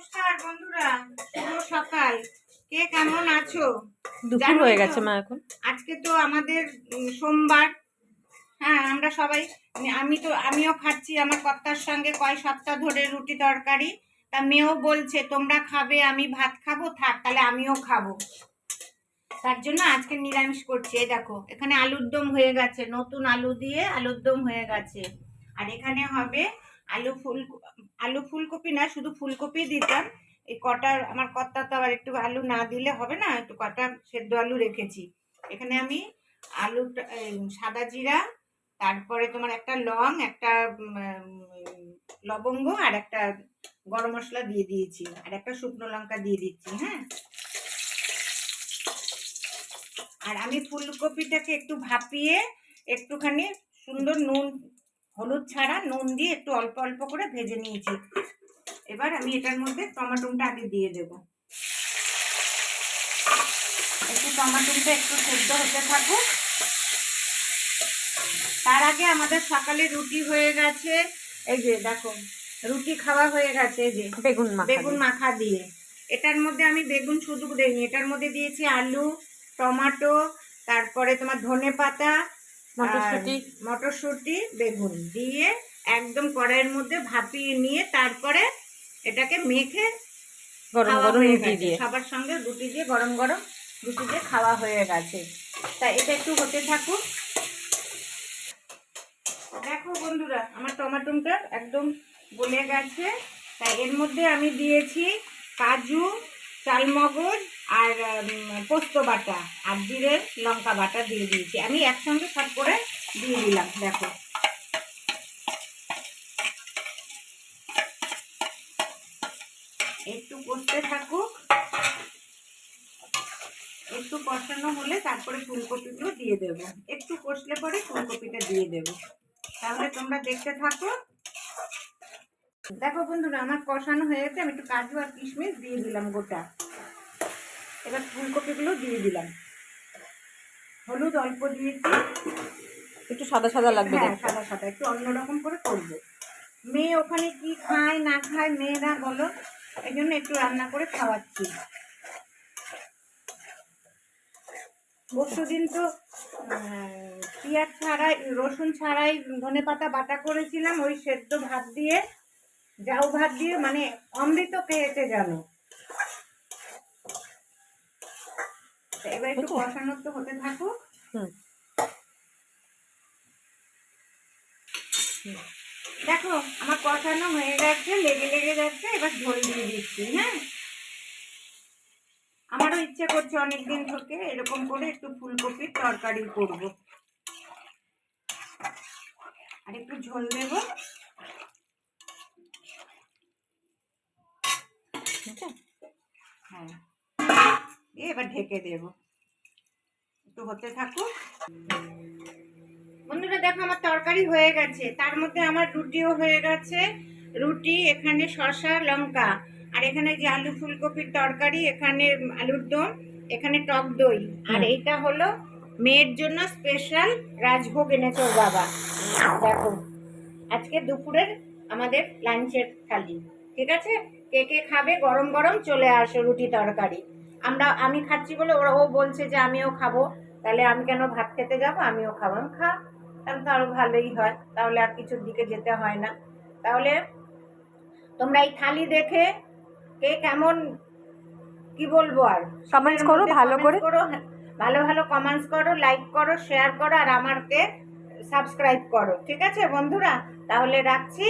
নমস্কার বন্ধুরা শুভ সকাল। কে কেমন আছো? দুপুর হয়ে গেছে মা এখন। আজকে তো আমাদের সোমবার। হ্যাঁ আমরা সবাই আমি তো আমিও খাচ্ছি আমার কর্তার সঙ্গে কয় সপ্তাহ ধরে রুটি তরকারি। তা মেয়েও বলছে তোমরা খাবে আমি ভাত খাব থাক তাহলে আমিও খাব। তার জন্য আজকে নিরামিষ করছি। এই দেখো এখানে আলুর দম হয়ে গেছে নতুন আলু দিয়ে আলুর দম হয়ে গেছে। আর এখানে হবে আলু ফুল আলু ফুলকপি না, শুধু ফুলকপি দিতাম। এই কটা আমার কর্তা তো আবার একটু আলু না দিলে হবে না, একটু কটা সেদ্ধ আলু রেখেছি। এখানে আমি আলু সাদা জিরা, তারপরে তোমার একটা লং, একটা লবঙ্গ আর একটা গরম মশলা দিয়ে দিয়েছি। আর একটা শুকনো লঙ্কা দিয়ে দিচ্ছি হ্যাঁ? আর আমি ফুলকপিটাকে একটু ভাপিয়ে একটুখানি সুন্দর নুন হলুদ ছাড়া নুন দিয়ে একটু অল্প অল্প করে ভেজে নিয়েছি। এবার আমি এটার মধ্যে টমাটোটা আগে দিয়ে দেব। একটু টমাটোটা একটু সেদ্ধ হতে থাকুক। তার আগে আমাদের সকালে রুটি হয়ে গেছে। এই যে দেখো রুটি খাওয়া হয়ে গেছে এই যে বেগুন বেগুন মাখা দিয়ে। এটার মধ্যে আমি বেগুন শুধু দেইনি এটার মধ্যে দিয়েছি আলু টমেটো তারপরে তোমার ধনে পাতা মটরশুঁটি। মটরশুঁটি বেগুন দিয়ে একদম কড়াইয়ের মধ্যে ভাপিয়ে নিয়ে তারপরে এটাকে মেখে গরম খাওয়া গরম হয়ে রুটি গেছে। দিয়ে সবার সঙ্গে রুটি দিয়ে গরম গরম রুটি দিয়ে খাওয়া হয়ে গেছে তা এটা একটু হতে থাকুক দেখো বন্ধুরা আমার টমাটোটা একদম গলে গেছে তাই এর মধ্যে আমি দিয়েছি কাজু চালমগজ আর পোস্ত বাটা আর জিরে লঙ্কা বাটা দিয়ে দিয়েছি। আমি একসঙ্গে সব করে দিয়ে দিলাম, দেখো। একটু কষতে থাকুক। একটু কষানো হলে তারপরে ফুলকপিগুলো দিয়ে দেব। একটু কষলে পরে ফুলকপিটা দিয়ে দেব। তাহলে তোমরা দেখতে থাকো। দেখো বন্ধুরা, আমার কষানো হয়ে গেছে। আমি একটু কাজু আর কিশমিশ দিয়ে দিলাম গোটা। এবার ফুলকপিগুলো দিয়ে দিলাম। হলুদ অল্প দিয়েছি একটু সাদা সাদা লাগবে হ্যাঁ সাদা সাদা একটু অন্যরকম করে করব। মেয়ে ওখানে কি খায় না খায় মেয়েরা বলো। এই জন্য একটু রান্না করে খাওয়াচ্ছি। পরশু দিন তো পেঁয়াজ ছাড়াই রসুন ছাড়াই ধনে পাতা বাটা করেছিলাম ওই সেদ্ধ ভাত দিয়ে জাউ ভাত দিয়ে মানে অমৃত খেয়েছে জানো এবার একটু? কষানো তো হতে থাকুক। দেখো আমার কষানো হয়ে গেছে লেগে লেগে যাচ্ছে এবার ঝোল দিয়ে দিচ্ছি হ্যাঁ আমারও ইচ্ছে করছে অনেকদিন থেকে এরকম করে একটু ফুলকপির তরকারি করব আর একটু ঝোল দেব আছে? হ্যাঁ এবার ঢেকে দেব। একটু হতে থাকুক। বন্ধুরা দেখো আমার তরকারি হয়ে গেছে। তার মধ্যে আমার রুটিও হয়ে গেছে। রুটি এখানে শসা লঙ্কা। আর এখানে যে আলু ফুলকপির তরকারি এখানে আলুর দম এখানে টক দই। আর। এইটা হলো মেয়ের জন্য স্পেশাল রাজভোগ এনেছে ওর বাবা। দেখো আজকে দুপুরের আমাদের লাঞ্চের থালি। ঠিক আছে? কে কে খাবে? গরম গরম চলে আসো রুটি তরকারি। আমরা আমি খাচ্ছি বলে ওরা ও বলছে যে আমিও খাব তাহলে আমি কেন ভাত খেতে যাব? আমিও খাব। আমি খা তাহলে তো আরও ভালোই হয় তাহলে আর কিছুর দিকে যেতে হয় না। তাহলে তোমরা এই থালি দেখে কে কেমন কি বলব আর? Comments করো ভালো করে। করো ভালো ভালো কমেন্টস করো লাইক করো শেয়ার করো আর আমারকে সাবস্ক্রাইব করো। ঠিক আছে বন্ধুরা? তাহলে রাখছি।